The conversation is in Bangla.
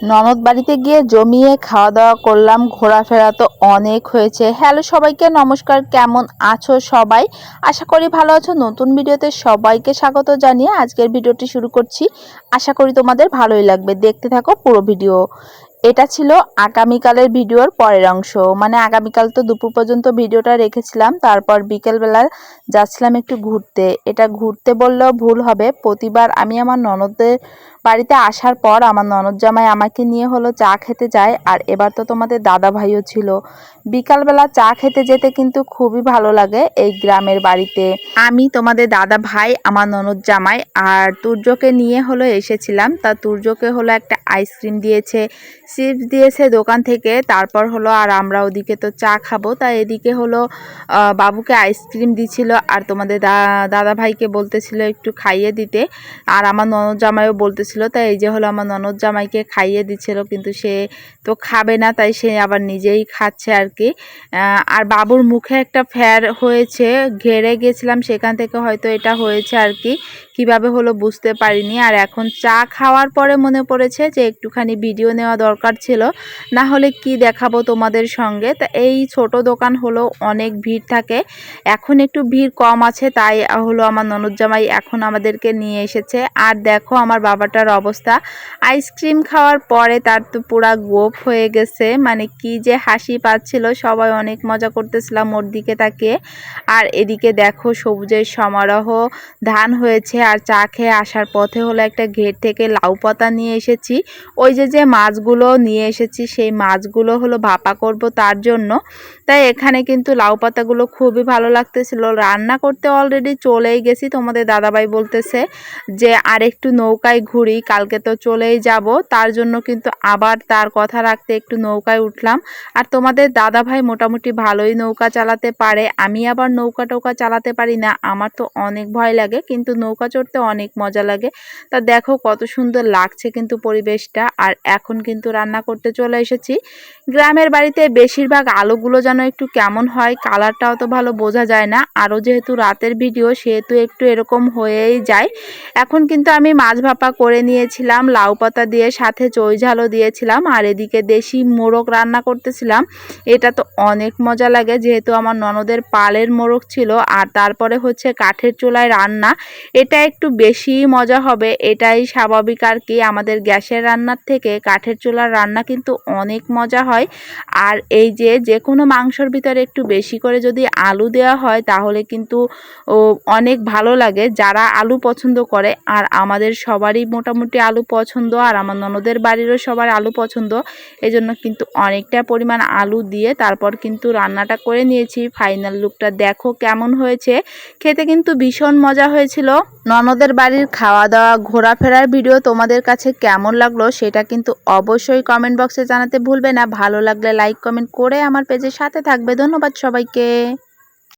ননদ বাড়িতে গিয়ে জমিয়ে খাওয়া দাওয়া করলাম, ঘোরাফেরা তো অনেক হয়েছে। হ্যালো সবাইকে, নমস্কার, কেমন আছো সবাই? আশা করি ভালো আছো। নতুন ভিডিওতে সবাইকে স্বাগত জানিয়ে আজকের ভিডিওটি শুরু করছি। আশা করি তোমাদের ভালোই লাগবে। দেখতে থাকো পুরো ভিডিও। এটা ছিল আগামীকালের ভিডিওর পরের অংশ। মানে আগামীকাল তো দুপুর পর্যন্ত ভিডিওটা রেখেছিলাম, তারপর বিকেলবেলা যাচ্ছিলাম একটু ঘুরতে। এটা ঘুরতে বললেও ভুল হবে, প্রতিবার আমি আমার ননদের বাড়িতে আসার পর আমার ননদ জামাই আমাকে নিয়ে হলো চা খেতে যায়, আর এবার তো তোমাদের দাদা ভাইও ছিল। বিকালবেলা চা খেতে যেতে কিন্তু খুবই ভালো লাগে এই গ্রামের বাড়িতে। আমি, তোমাদের দাদা ভাই আমার ননদ জামাই আর তুর্যকে নিয়ে হলো এসেছিলাম। তা তুর্যকে হলো একটা আইসক্রিম দিয়েছে চিপস দিয়েছে দোকান থেকে, তারপর হলো আর আমরা ওদিকে তো চা খাব তাই এদিকে হলো বাবুকে আইসক্রিম দিছিল আর তোমাদের দাদা ভাইকে বলতেছিল একটু খাইয়ে দিতে, আর আমার ননদ জামাইও বলতেছিল তাই এই যে হলো আমার ননদ জামাইকে খাইয়ে দিচ্ছিল কিন্তু সে তো খাবে না, তাই সে আবার নিজেই খাচ্ছে আর কি। আর বাবুর মুখে একটা ফ্যার হয়েছে, ঘেরে গেছিলাম, সেখান থেকে হয়তো এটা হয়েছে আর কি, কীভাবে হলো বুঝতে পারিনি, আর এখন চা খাওয়ার পরে মনে পড়েছে যে একটুখানি ভিডিও নেওয়া দরকার ছিল। না হলে কি দেখাবো তোমাদের সঙ্গে? তা এই ছোট দোকান হলো অনেক ভিড় থাকে। এখন একটু ভিড় কম আছে, তাই হলো আমার ননদ জামাই এখন আমাদেরকে নিয়ে এসেছে। আর দেখো আমার বাবাটার অবস্থা। আইসক্রিম খাওয়ার পরে তার তো পুরা গোপ হয়ে গেছে। মানে কি যে হাসি পাচ্ছিল, সবাই অনেক মজা করতেছিলাম ওর দিকে তাকিয়ে। আর এদিকে দেখো সবুজের সমারোহ ধান হয়েছে আর চা খেয়ে আসার পথে হলো একটা ঘের থেকে লাউ পাতা নিয়ে এসেছি। ওই যে যে মাছগুলো নিয়ে এসেছি, সেই মাছগুলো হলো ভাপা করব তার জন্য। তাই এখানে কিন্তু লাউ পাতাগুলো খুবই ভালো লাগতেছিল। রান্না করতে অলরেডি চলেই গেছি, তোমাদের দাদাভাই বলতেছে যে আর একটু নৌকায় ঘুরি, কালকে তো চলেই যাব। তার জন্য কিন্তু আবার তার কথা রাখতে একটু নৌকায় উঠলাম। আর তোমাদের দাদাভাই মোটামুটি ভালোই নৌকা চালাতে পারে। আমি আবার নৌকা টৌকা চালাতে পারি না, আমার তো অনেক ভয় লাগে, কিন্তু নৌকা চড়তে অনেক মজা লাগে। তা দেখো কত সুন্দর লাগছে কিন্তু পরিবেশটা। আর এখন কিন্তু রান্না করতে চলে এসেছি। গ্রামের বাড়িতে বেশিরভাগ আলোগুলো যেন একটু কেমন হয়, কালারটাও তো ভালো বোঝা যায় না। আরও যেহেতু রাতের ভিডিও, সেহেতু একটু এরকম হয়েই যায়। এখন কিন্তু আমি মাছ ভাপা করে নিয়েছিলাম, লাউ পাতা দিয়ে, সাথে চই ঝালও দিয়েছিলাম। আর এদিকে দেশি মোরগ রান্না করতেছিলাম। এটা তো অনেক মজা লাগে, যেহেতু আমার ননদের পালের মোরগ ছিল। আর তারপরে হচ্ছে কাঠের চুলায় রান্না। এটা একটু বেশি মজা হবে, এটাই স্বাভাবিক আর কি। আমাদের গ্যাসের রান্নার থেকে কাঠের চুলার রান্না কিন্তু অনেক মজা হয়। আর এই যে যে কোনো মাংসর ভিতরে একটু বেশি করে যদি আলু দেওয়া হয়, তাহলে কিন্তু অনেক ভালো লাগে। যারা আলু পছন্দ করে, আর আমাদের সবারই মোটামুটি আলু পছন্দ, আর আমার ননদের বাড়িরও সবার আলু পছন্দ, এজন্য কিন্তু অনেকটা পরিমাণ আলু দিয়ে তারপর কিন্তু রান্নাটা করে নিয়েছি। ফাইনাল লুকটা দেখো কেমন হয়েছে। খেতে কিন্তু ভীষণ মজা হয়েছিল। ননদের বাড়ির খাওয়া দাওয়া ঘোরাফেরার ভিডিও তোমাদের কাছে কেমন লাগল সেটা কিন্তু অবশ্যই কমেন্ট বক্সে জানাতে ভুলবে না। ভালো লাগলে লাইক কমেন্ট করে আমার পেজের সাথে থাকবে। ধন্যবাদ সবাইকে।